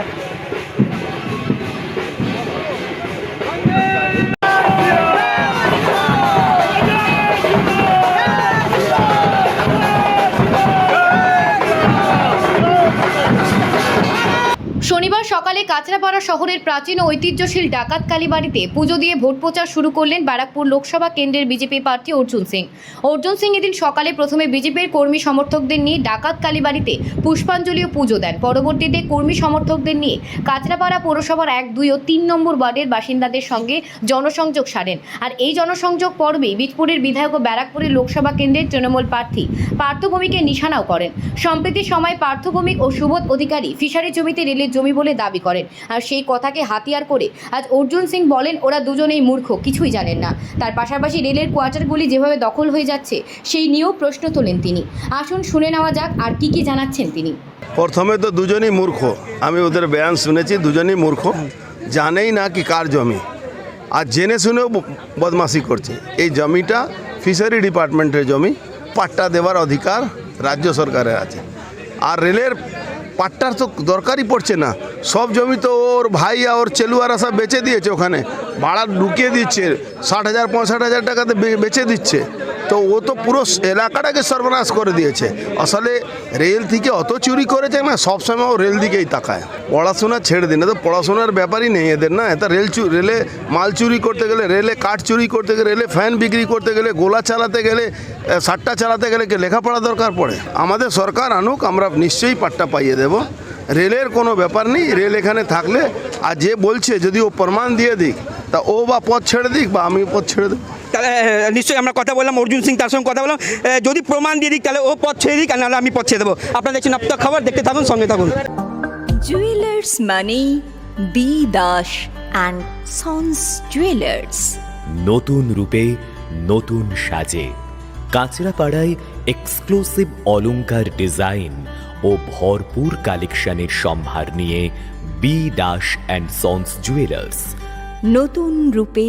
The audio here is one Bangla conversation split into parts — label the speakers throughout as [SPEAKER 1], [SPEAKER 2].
[SPEAKER 1] Thank you. শনিবার সকালে কাঁচরাপাড়া শহরের প্রাচীন ঐতিহ্যশীল ডাকাত কালীবাড়িতে পুজো দিয়ে ভোট প্রচার শুরু করলেন ব্যারাকপুর লোকসভা কেন্দ্রের বিজেপি প্রার্থী অর্জুন সিং। অর্জুন সিং এদিন সকালে প্রথমে বিজেপির কর্মী সমর্থকদের নিয়ে ডাকাত কালীবাড়িতে পুষ্পাঞ্জলি ও পুজো দেন। পরবর্তীতে কর্মী সমর্থকদের নিয়ে কাঁচরাপাড়া পৌরসভার এক, দুই ও তিন নম্বর ওয়ার্ডের বাসিন্দাদের সঙ্গে জনসংযোগ সারেন। আর এই জনসংযোগ পর্বেই বীজপুরের বিধায়ক ও ব্যারাকপুরের লোকসভা কেন্দ্রের তৃণমূল প্রার্থী পার্থভূমিকে নিশানাও করেন। সম্প্রতি সময় পার্থভূমিক ও সুবোধ অধিকারী ফিশারি জমিতে রেলের জমি বলে দাবি করেন। আর সেই কথাকে হাতিয়ার করে আজ অর্জুন সিং বলেন, ওরা দুজনেই মূর্খ, কিছুই জানেন না। তার পাশাপাশি রেলের কোয়ার্টারগুলি যেভাবে দখল হয়ে যাচ্ছে, সেই নিয়েও প্রশ্ন তোলেন তিনি। আসুন শুনে নেওয়া যাক আর কি কি জানাচ্ছেন তিনি।
[SPEAKER 2] প্রথমে তো দুজনই মূর্খ। আমি ওদের বয়ান শুনেছি, দুজনই মূর্খ। জানেই না কি কার জমি। আর জেনে শুনেও ব- বদমাশি করছে। এই জমিটা ফিশারি ডিপার্টমেন্টের জমি। পাট্টা দেওয়ার অধিকার রাজ্য সরকারের আছে। আর রেলের পাট্টার তো দরকারই পড়ছে না। সব জমি তো ওর ভাই আর ওর চেলুয়ারা সব বেচে দিয়েছে ওখানে। ভাড়া ঢুকিয়ে দিচ্ছে, ষাট হাজার, পঁয়ষাট হাজার টাকাতে বেচে দিচ্ছে। তো ও তো পুরো এলাকাটাকে সর্বনাশ করে দিয়েছে। আসলে রেল থেকে অত চুরি করেছে না, সবসময় ও রেল দিকেই তাকায়। পড়াশোনা ছেড়ে দিন তো পড়াশোনার ব্যাপারই নেই এদের, না? এটা রেল রেলে মাল চুরি করতে গেলে, রেলে কাঠ চুরি করতে গেলে, রেলে ফ্যান বিক্রি করতে গেলে, গোলা চালাতে গেলে সাট্টা চালাতে গেলে কি লেখাপড়া দরকার পড়ে? আমাদের সরকার আনুক, আমরা নিশ্চয়ই পাট্টা পাইয়ে দেব। রেলের কোনো ব্যাপার নেই, রেল এখানে থাকলে, আর যে বলছে যদি ও প্রমাণ দিয়ে দিক, তা ও বা পথ ছেড়ে দিক বা আমি পথ ছেড়ে দেবো।
[SPEAKER 3] তাহলে নিশ্চয়ই আমরা কথা বললাম অর্জুন সিং তার সঙ্গে কথা বললাম। যদি প্রমাণ দিয়ে দিক তাহলে ও পথ ছেড়ে দিক আর নাহলে আমি পথ ছেড়ে দেবো। আপনারা দেখছেন আপনার খবর দেখতে থাকুন সঙ্গে থাকুন।
[SPEAKER 4] জুয়েলার্স মানে B Das and sons jewellers
[SPEAKER 5] নতুন রূপে নতুন সাজে। কাঁচরাপাড়ায় এক্সক্লুসিভ অলংকার ডিজাইন ও ভরপুর কালেকশনের সম্ভার নিয়ে B Das and sons jewellers
[SPEAKER 4] নতুন রূপে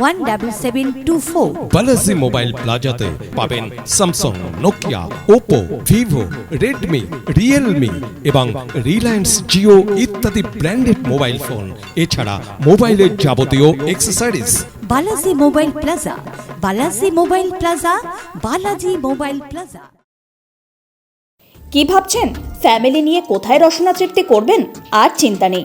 [SPEAKER 4] One double seven two four
[SPEAKER 6] Balaji mobile প্লাজাতে পাবেন Samsung Nokia Oppo Vivo Redmi Realme এবং রিলায়েন্স জিও ইত্যাদি ব্র্যান্ডেড মোবাইল ফোন এছাড়া মোবাইলের যাবতীয় accessories
[SPEAKER 4] Balaji mobile plaza Balaji mobile plaza Balaji mobile plaza
[SPEAKER 7] কি ভাবছেন? ফ্যামিলি নিয়ে কোথায় রসনা তৃপ্তি করবেন? আর চিন্তা নেই।